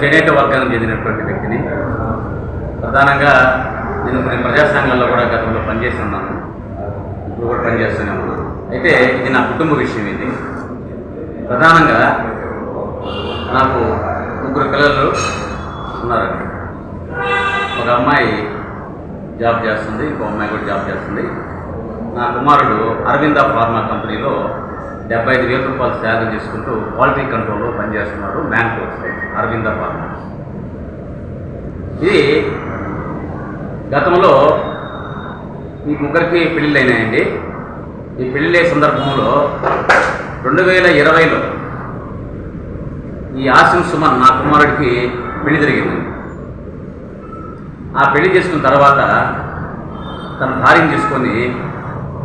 చేనేత వర్గానికి చెందినటువంటి వ్యక్తిని. ప్రధానంగా నేను కొన్ని ప్రజా సంఘాల్లో కూడా గతంలో పనిచేసి ఉన్నాను ఇప్పుడు కూడా పనిచేస్తూనే ఉన్నాను. అయితే ఇది నా కుటుంబ విషయం ఇది. ప్రధానంగా నాకు ముగ్గురు పిల్లలు ఉన్నారండి. ఒక అమ్మాయి జాబ్ చేస్తుంది ఇంకో అమ్మాయి కూడా జాబ్ చేస్తుంది. నా కుమారుడు అరవింద ఫార్మా కంపెనీలో డెబ్బై ఐదు వేల రూపాయలు శాలరీ తీసుకుంటూ క్వాలిటీ కంట్రోల్లో పనిచేస్తున్నారు బ్యాంక్ కోర్స్ అరవింద ఫార్మా ఇది గతంలో ఈ ముగ్గురికి పెళ్ళిళ్ళు అయినాయండి. ఈ పెళ్ళిళ్ళ సందర్భంలో రెండు వేల ఇరవైలో ఈ ఆసిం సుమన్ నా కుమారుడికి పెళ్ళి జరిగింది. ఆ పెళ్ళి చేసుకున్న తర్వాత తన భార్యను తీసుకొని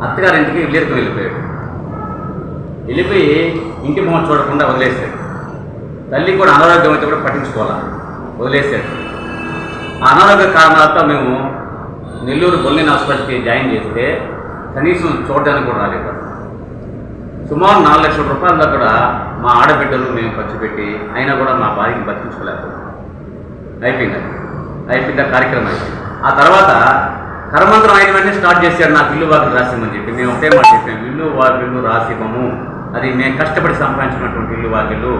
అత్తగారింటికి ఇల్లేరుకు వెళ్ళిపోయాడు. వెళ్ళిపోయి ఇంటి మొహం చూడకుండా వదిలేశాడు. తల్లి కూడా అనారోగ్యం అయితే కూడా పట్టించుకోవాలా? వదిలేశాడు. అనారోగ్య కారణాలతో మేము నెల్లూరు బొల్లిన హాస్పిటల్కి జాయిన్ చేస్తే కనీసం చూడడానికి కూడా రాలేదు. సుమారు నాలుగు లక్షల రూపాయల కూడా మా ఆడబిడ్డలు మేము ఖర్చు పెట్టి అయినా కూడా మా భార్యని బతికించుకోలేకపోయాం అయిపోయింది అయిపోయింది ఆ కార్యక్రమం అయిపోయింది ఆ తర్వాత కర్మంత్రం అయిన వెంటనే స్టార్ట్ చేశారు నాకు ఇల్లు వాకిలు రాసిమని చెప్పి. మేము ఒకే మాట చెప్పాము ఇల్లు వాకిళ్ళు రాసివ్వము. అది మేము కష్టపడి సంపాదించినటువంటి ఇల్లు వాకిళ్ళు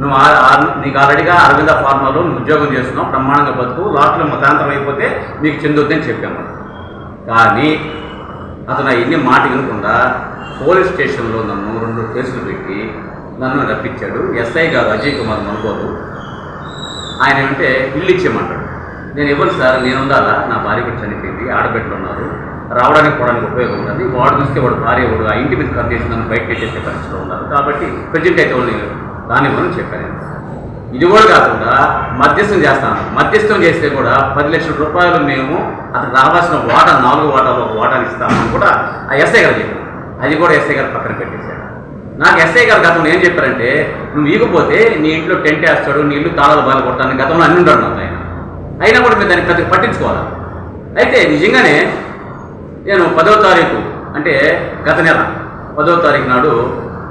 నువ్వు ఆ- నీకు ఆల్రెడీగా అరవింద ఫార్మాలో నువ్వు ఉద్యోగం చేస్తున్నావు బ్రహ్మాండంగా బతుకు లాట్లో మతాంతరం అయిపోతే నీకు చెందొద్దని చెప్పాము కానీ అతను ఎన్ని మాట వినకుండా పోలీస్ స్టేషన్లో నన్ను రెండు కేసులు పెట్టి నన్ను రప్పించాడు. ఎస్ఐ గారు అజయ్ కుమార్ మనుకోదు ఆయన ఏమంటే ఇల్లు ఇచ్చేయమంటాడు. నేను ఇవ్వను సార్ నేను ఉండాలా? నా భార్య కూడా చనిపోయింది ఆడబిడ్డలు ఉన్నారు. రావడానికి పోవడానికి ఉపయోగం ఉంటుంది వాడు చూస్తే వాడు భార్య వాడు ఆ ఇంటి మీద కట్టేసి బయటకి చేసే పరిస్థితిలో ఉన్నారు. కాబట్టి ప్రజెంట్ అయితే వాళ్ళు మనం చెప్పాను ఇది కూడా కాకుండా మధ్యస్థం చేస్తాను. మధ్యస్థం చేస్తే కూడా పది లక్షల రూపాయలు మేము అతను రావాల్సిన వాటా నాలుగు వాటాలో ఒక వాటాని ఇస్తామని కూడా ఆ ఎస్ఐ గారు చెప్పారు. అది కూడా ఎస్ఐ గారు పక్కన పెట్టేశాడు నాకు ఎస్ఐ గారు గతంలో ఏం చెప్పారంటే నువ్వు ఈగిపోతే నీ ఇంట్లో టెంట్ వేస్తాడు నీ ఇల్లు తాళాలు బాగా కొడతాను గతంలో అన్ని ఉండడం ఆయన. అయినా కూడా మీరు దాన్ని పెద్ద పట్టించుకోవాలి? అయితే నిజంగానే నేను పదవ తారీఖు అంటే గత నెల పదవ తారీఖు నాడు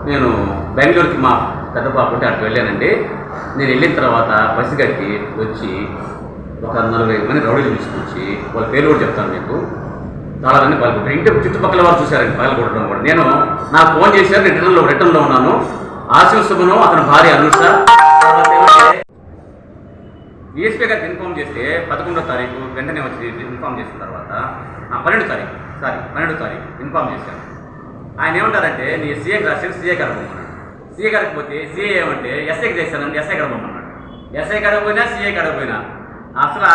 నేను బెంగళూరుకి మా పెద్ద పాప అటు వెళ్ళానండి. నేను వెళ్ళిన తర్వాత బస్సు కట్టి వచ్చి ఒక నలభై మంది రౌడీలు తీసుకొచ్చి వాళ్ళ పేరు కూడా చెప్తాను మీకు. తాళాలన్నీ పలుకుంటారు ఇంటి చుట్టుపక్కల వారు చూశారండి పగలగొట్టడం కూడా. నేను నాకు ఫోన్ చేశారు రిటర్న్లో రిటర్న్లో ఉన్నాను. ఆశిష్ అతని భార్య అనుష తర్వాత ఏమంటే డిఎస్పీ గారికి ఇన్ఫామ్ చేస్తే పదకొండో తారీఖు వెంటనే వచ్చి ఇన్ఫామ్ చేసిన తర్వాత పన్నెండు తారీఖు సారీ పన్నెండో తారీఖు ఇన్ఫామ్ చేశాను ఆయన ఏమంటారంటే నీ సీఏ రాశాను సీఏ గారు పొమ్మన్నాడు సీఏ గారికి పోతే సీఏ ఏమంటే ఎస్ఐకి చేశానంటే ఎస్ఐ గారు పొమ్మన్నాడు ఎస్ఐ గారికి పోయినా సీఏ గారికి పోయినా అసలు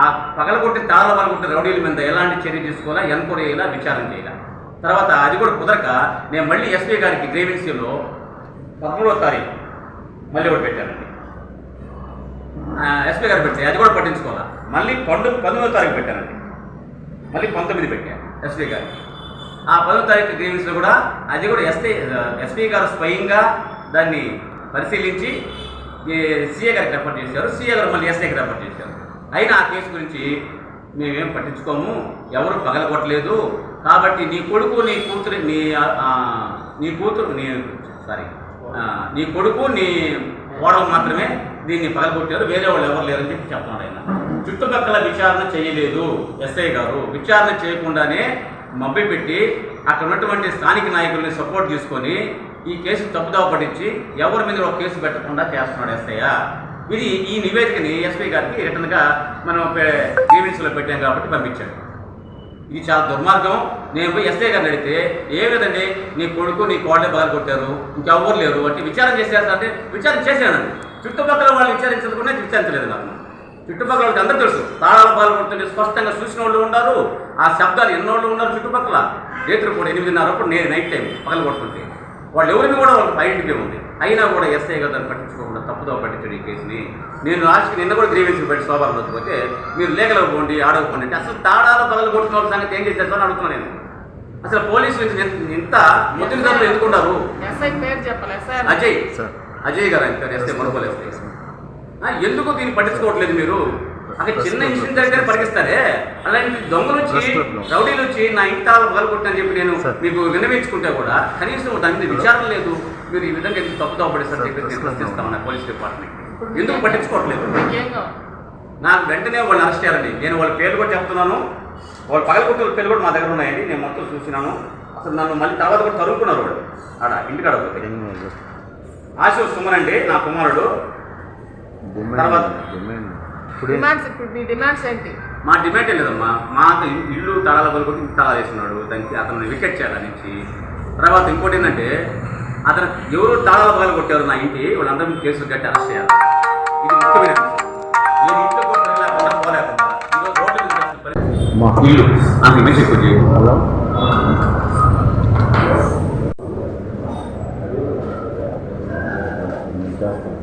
ఆ పగలగొట్టి తాళ పగలగొట్టిన రౌడీల మీద ఎలాంటి చర్య తీసుకోవాలా ఎంక్వైరీ చేయాలా విచారణ చేయాలా? తర్వాత అది కూడా కుదరక నేను మళ్ళీ ఎస్పీ గారికి గ్రేవెన్సీలో పదమూడవ తారీఖు మళ్ళీ ఒకటి పెట్టానండి. ఎస్పీ గారు పెట్టి అది కూడా పట్టించుకోవాలా? మళ్ళీ పంతొమ్మిది పంతొమ్మిదో తారీఖు పెట్టానండి మళ్ళీ పంతొమ్మిది పెట్టాను ఎస్పీ గారు. ఆ పదో తారీఖు గ్రీవెన్స్లో కూడా అది కూడా ఎస్పీ ఎస్పీ గారు స్వయంగా దాన్ని పరిశీలించి సీఏ గారికి రెఫర్ చేశారు. సీఏ గారు మళ్ళీ ఎస్ఐకి రెఫర్ చేశారు. అయినా ఆ కేసు గురించి మేమేం పట్టించుకోము. ఎవరు పగలగొట్టలేదు. కాబట్టి నీ కొడుకు నీ కూతురు నీ నీ కూతురు నీ సారీ నీ కొడుకు నీ ఓడలు మాత్రమే దీన్ని పగలగొట్టారు. వేరే వాళ్ళు ఎవరు లేరని చెప్పి చెప్తున్నాడు ఆయన. చుట్టుపక్కల విచారణ చేయలేదు. ఎస్ఐ గారు విచారణ చేయకుండానే మబ్బి పెట్టి అక్కడ ఉన్నటువంటి స్థానిక నాయకుల్ని సపోర్ట్ తీసుకొని ఈ కేసు తప్పుదావ పట్టించి ఎవరి మీద ఒక కేసు పెట్టకుండా చేస్తున్నాడు ఎస్ఐ. ఇది ఈ నివేదికని ఎస్పీ గారికి రిటర్న్గా మనం గ్రీవెన్స్లో పెట్టాం కాబట్టి పంపించాడు. ఇది చాలా దుర్మార్గం. నేను పోయి ఎస్ఐ గారిని అడిగితే ఏ విధండి? నీ కొడుకు నీ కోడలే బాగా కొట్టారు ఇంకెవ్వరు లేరు. అంటే విచారం చేసేస్తా అంటే విచారణ చేశానండి. చుట్టుపక్కల వాళ్ళు విచారించకుండా విచారించలేదు నాకు. చుట్టుపక్కల వాళ్ళకి అందరూ తెలుసు. తాళాల బాలు కొడుతుంటే స్పష్టంగా చూసిన వాళ్ళు ఉన్నారు. ఆ శబ్దాలు ఎన్నోళ్ళు ఉన్నారు చుట్టుపక్కల. రేత్రి కూడా ఎనిమిదిన్నరప్పుడు నేను నైట్ టైం పగలు కొడుతుంటే. వాళ్ళు ఎవరిని కూడా వాళ్ళకి బయటికి ఉంది అయినా కూడా ఎస్ఐ గారు దాన్ని పట్టించుకోకుండా తప్పుదో పట్టించాడు ఈ కేసుని. నేను లాస్ట్కి నిన్న కూడా గ్రీవెన్స్ పెట్టి శోభాలు వచ్చిపోతే మీరు లేఖలు పోండి ఆడకపోండి అంటే అసలు తాడాలు పగలు కొట్టిన వాళ్ళ సంగతి ఏం చేశారు అని అడుగుతున్నాను నేను. అసలు పోలీసులు ఇంత- ముద్రిందాలు ఎందుకున్నారు ఎస్ఐ పేరు చెప్పాలి ఎస్ఐ అజయ్ సార్. అజయ్ గారు ఆయన పేరు ఎస్ఐ మనుగోలు ఎస్ఐ ఆ, ఎందుకు దీన్ని పట్టించుకోవట్లేదు మీరు? అక్కడ చిన్న ఇన్సిడెంట్ దగ్గర పరిగిస్తారే అలాంటి దొంగలు వచ్చి. రౌడీలు వచ్చి నా ఇంటి పగలగొట్టని చెప్పి నేను. మీకు విన్నవించుకుంటే కూడా కనీసం దాని మీద విచారణ లేదు. మీరు ఈ విధంగా ఎందుకు తప్పు తప్పబడేస్తారు సార్, చెప్పి నేను. ప్రశ్నిస్తామన్నా పోలీస్ డిపార్ట్మెంట్ ఎందుకు పట్టించుకోవట్లేదు? నాకు వెంటనే వాళ్ళని అరెస్ట్ చేయాలండి. నేను వాళ్ళ పేర్లు కూడా చెప్తున్నాను. వాళ్ళ పగలకొట్టిన పేర్లు కూడా మా దగ్గర ఉన్నాయండి. నేను మొత్తం చూసినాను. అసలు నన్ను మళ్ళీ తర్వాత కూడా తరుముకున్నారు వాళ్ళు. ఆడ ఇంటికాడ ఆశు సుమన్ అండి నా కుమారుడు. తర్వాత డిమాండ్స్ ఇప్పుడు మీ డిమాండ్స్ ఏంటి? మా డిమాండ్ ఏం లేదమ్మా. మా ఇల్లు తాళాల పలుకొట్టి తాళా వేస్తున్నాడు. దానికి అతను వికెట్ చేయాలి నుంచి. తర్వాత ఇంకోటి ఏంటంటే అతను ఎవరు తాళాల పగలు కొట్టారు నా ఇంటి వాళ్ళందరినీ కేసులు కట్టి అరెస్ట్ చేయాలి. ఇది ముఖ్యమైన. నేను ఇంట్లో కూడా లేకుండా పోలేకుండా ఈరోజు రోడ్ల మీద చేస్తున్న పరిస్థితి. ఇల్లు అంత మెసేజ్ ఎక్కువ చేయకు.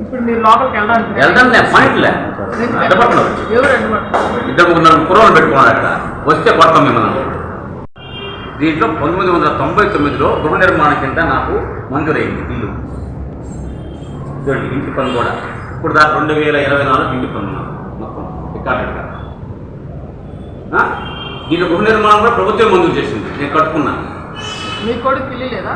ఇప్పుడు మీరు లోపలికి వెళ్ళడానికి వెళ్దాం లే. పాయింట్లే అడ్డపడుతున్నారు ఎవరు అడ్డుపడుతున్నారు ఇద్దరు ముగ్గురు కుర్రోలు పెట్టుకున్నారు అక్కడ వస్తే కొడతాం మిమ్మల్ని. దీంట్లో పంతొమ్మిది వందల తొంభై తొమ్మిదిలో గృహ నిర్మాణం కింద నాకు మంజూరైంది ఇల్లు. చూడండి ఇంటి పన్ను కూడా. ఇప్పుడు దాకా రెండు వేల ఇరవై నాలుగు ఇంటి పన్ను మొత్తం రికార్డెడ్గా ఆ? దీంట్లో గృహ నిర్మాణం కూడా ప్రభుత్వం మంజూరు చేసింది. నేను కట్టుకున్నాను. మీ కొడుకు ఇల్లు లేదా